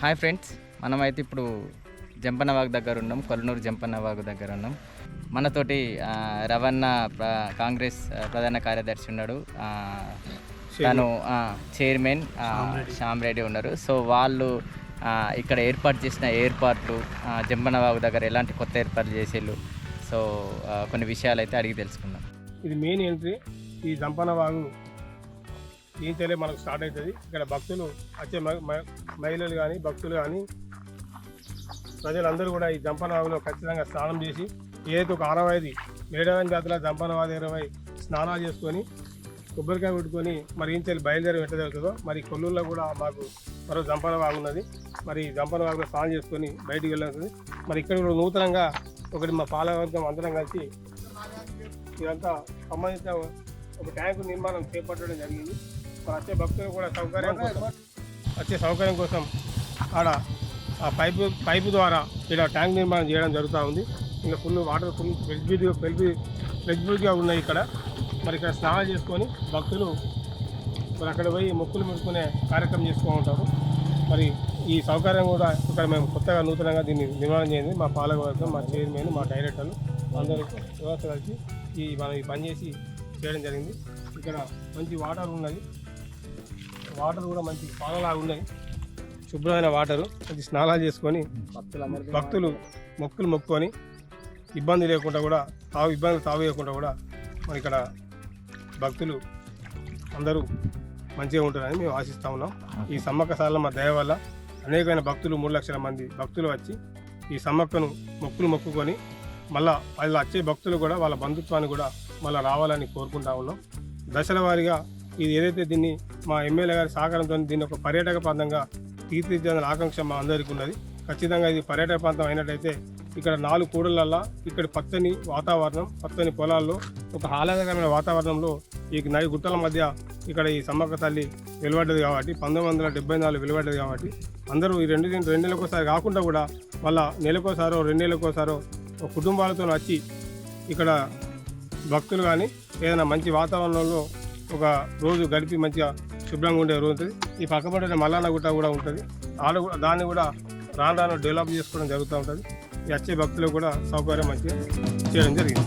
Hi friends మనమైతే ఇప్పుడు జంపన్నవాగ్ దగ్గర ఉన్నాం కొల్లనూరు జంపన్నవాగ్ దగ్గర ఉన్నాం. మనతోటి రవణ కాంగ్రెస్ ప్రధాన కార్యదర్శి ఉన్నాడు. తను చైర్మన్ ఆ, శ్యామ్ రెడ్డి ఉన్నారు. సో వాళ్ళు ఇక్కడ ఏర్పాటు చేసిన ఏర్పాట్లు జంపన్నవాగు దగ్గర ఎలాంటి కొత్త ఏర్పాట్లు చేసేళ్ళు. సో కొన్ని విషయాలు అయితే అడిగి తెలుసుకుందాం. ఇది మెయిన్ ఎంట్రీ ఈ దంపన వాగు ఈంతలే మనకు స్టార్ట్ అవుతుంది. ఇక్కడ భక్తులు వచ్చే మహిళలు కానీ భక్తులు కానీ ప్రజలందరూ కూడా ఈ దంపన వాగులో ఖచ్చితంగా స్నానం చేసి ఏదైతే ఒక ఆనవాయిది మేడారం జాతర జంపనవాది ఇరవై స్నానాలు చేసుకొని కొబ్బరికాయ పెట్టుకొని మరి ఈంతలు బయలుదేరి ఎట్లా జరుగుతుందో మరి కొల్లూరులో కూడా మాకు మరో దంపన వాగు ఉన్నది. మరి జంపన దంపన వాగులో స్నానం చేసుకొని బయటికి వెళ్ళాల్సింది. మరి ఇక్కడ కూడా నూతనంగా ఒకటి మా పాలవర్గం అందరం కలిసి ఇదంతా సంబంధించిన ఒక ట్యాంకు నిర్మాణం చేపట్టడం జరిగింది. వచ్చే భక్తులు కూడా సౌకర్యం కోసం వచ్చే సౌకర్యం కోసం ఆడ ఆ పైపు పైపు ద్వారా ఇలా ట్యాంక్ నిర్మాణం చేయడం జరుగుతూ ఉంది. ఇంకా ఫుల్ వాటర్ ఫుల్ ఫ్లెక్సిబిలిటీగా ఫ్లెక్సిబిలిటీగా ఉన్నాయి ఇక్కడ. మరి ఇక్కడ స్నానం చేసుకొని భక్తులు మరి అక్కడ పోయి మొక్కులు ముడుకునే కార్యక్రమం చేసుకుని ఉంటారు. మరి ఈ సౌకర్యం కూడా ఇక్కడ మేము కొత్తగా నూతనంగా దీన్ని నిర్మాణం చేయండి మా పాలకవర్గం మా చైర్మన్ మా డైరెక్టర్లు అందరూ వ్యవస్థ కలిసి ఈ మనం ఈ పని చేసి చేయడం జరిగింది. ఇక్కడ మంచి వాటర్ ఉన్నది. వాటర్ కూడా మంచి పాలలాగా ఉన్నాయి. శుభ్రమైన వాటరు. అది స్నానాలు చేసుకొని భక్తులు మొక్కులు మొక్కుకొని ఇబ్బంది లేకుండా కూడా తావు ఇబ్బందులు తావు లేకుండా కూడా మరి ఇక్కడ భక్తులు అందరూ మంచిగా ఉంటారని మేము ఆశిస్తా ఉన్నాం. ఈ సమ్మక్క సార్ల మా దయ వల్ల అనేకమైన భక్తులు మూడు లక్షల మంది భక్తులు వచ్చి ఈ సమ్మక్కను మొక్కులు మొక్కుకొని మళ్ళా వాళ్ళు వచ్చే భక్తులు కూడా వాళ్ళ బంధుత్వాన్ని కూడా మళ్ళీ రావాలని కోరుకుంటా ఉన్నాం. దశల వారీగా ఇది ఏదైతే దీన్ని మా ఎమ్మెల్యే గారి సహకారంతో దీన్ని ఒక పర్యాటక ప్రాంతంగా తీర్చిదిద్దాలని ఆకాంక్ష మా అందరికీ ఉన్నది. ఖచ్చితంగా ఇది పర్యాటక ప్రాంతం అయినట్టయితే ఇక్కడ నాలుగు కూడలల్లా ఇక్కడ పచ్చని వాతావరణం పచ్చని పొలాల్లో ఒక ఆహ్లాదకరమైన వాతావరణంలో ఈ నది గుట్టల మధ్య ఇక్కడ ఈ సమ్మక్క తల్లి వెలువడ్డది కాబట్టి పంతొమ్మిది వందల డెబ్బై నాలుగు వెలువడ్డది కాబట్టి అందరూ ఈ రెండు రెండు నెలలకోసారి కాకుండా కూడా వాళ్ళ నెలకోసారో రెండు నెలలకోసారో ఒక కుటుంబాలతో వచ్చి ఇక్కడ భక్తులు కానీ ఏదైనా మంచి వాతావరణంలో ఒక రోజు గడిపి మంచిగా శుభ్రంగా ఉండే రోజు ఉంటుంది. ఈ పక్కపడిన మల్లాన గుట్ట కూడా ఉంటుంది. ఆడ కూడా దాన్ని కూడా రాను రాను డెవలప్ చేసుకోవడం జరుగుతూ ఉంటుంది. ఈ వచ్చే భక్తులకు కూడా సౌకర్యం మంచిగా చేయడం జరిగింది.